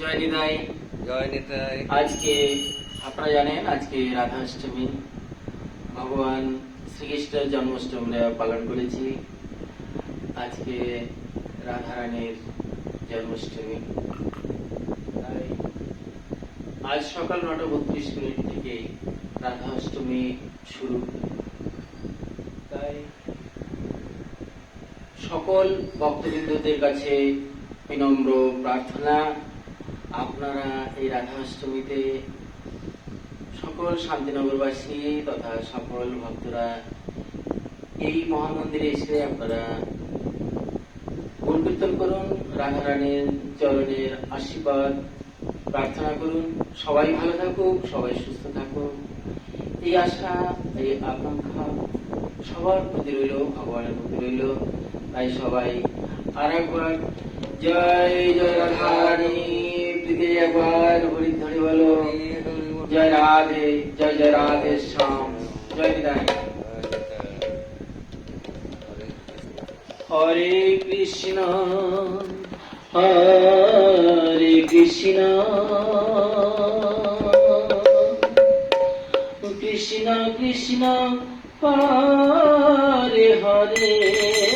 জয় নিদাই জয় নিতাই। আজকে আপনারা জানেন আজকে রাধাষ্টমী। ভগবান শ্রীকৃষ্ণের জন্মাষ্টমী আমরা পালন করেছি। আজকে রাধারানীর জন্মাষ্টমী। তাই আজ সকাল নটা বত্রিশ মিনিট থেকে রাধা অষ্টমী শুরু। তাই সকল ভক্তবৃন্দদের কাছে বিনম্র প্রার্থনা। আপনারা এই রাধা অষ্টমীতে সকল শান্তিনগরবাসী তথা সকল ভক্তরা এই মহামন্দিরে এসে আপনারা গুণ কীর্তন করুন রাধা রানীর চরণের আশীর্বাদ প্রার্থনা করুন। সবাই ভালো থাকুক, সবাই সুস্থ থাকুক। এই আশা, এই আকাঙ্ক্ষা সবার প্রতি রইল, ভগবানের প্রতি রইল। তাই সবাই আর একবার জয় জয় রাধারানী। একবার হরি ধরে বলো, জয় রাধে, জয় জয় রাধে হরে কৃষ্ণ হরে কৃষ্ণ কৃষ্ণ কৃষ্ণ, হরে হরে।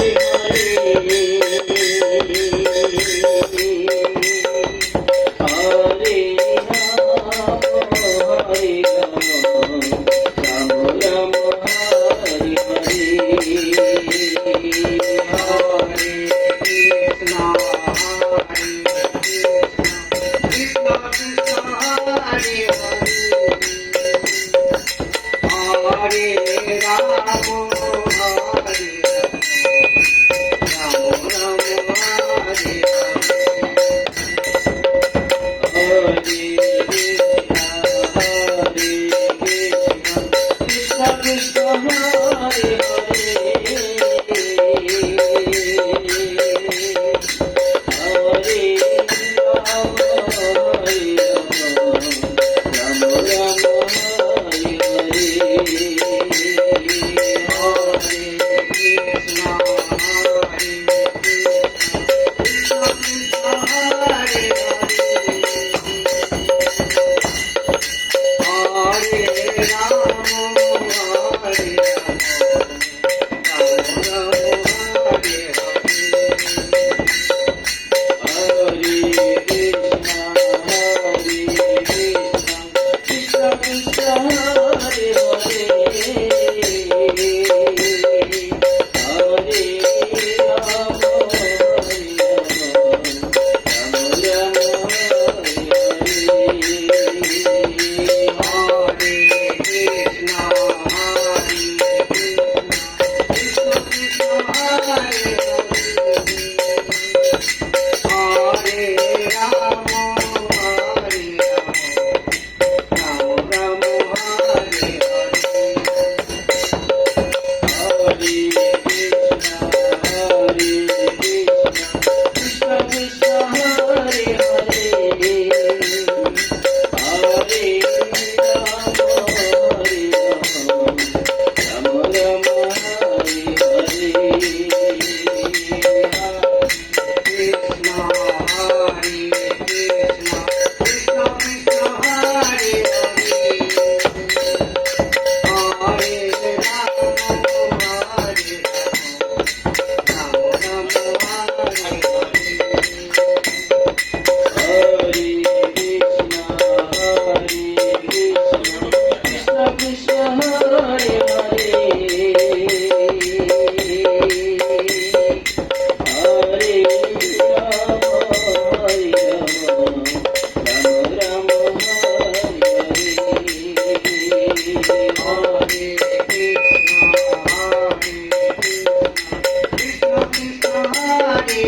hari hari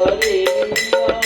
হরে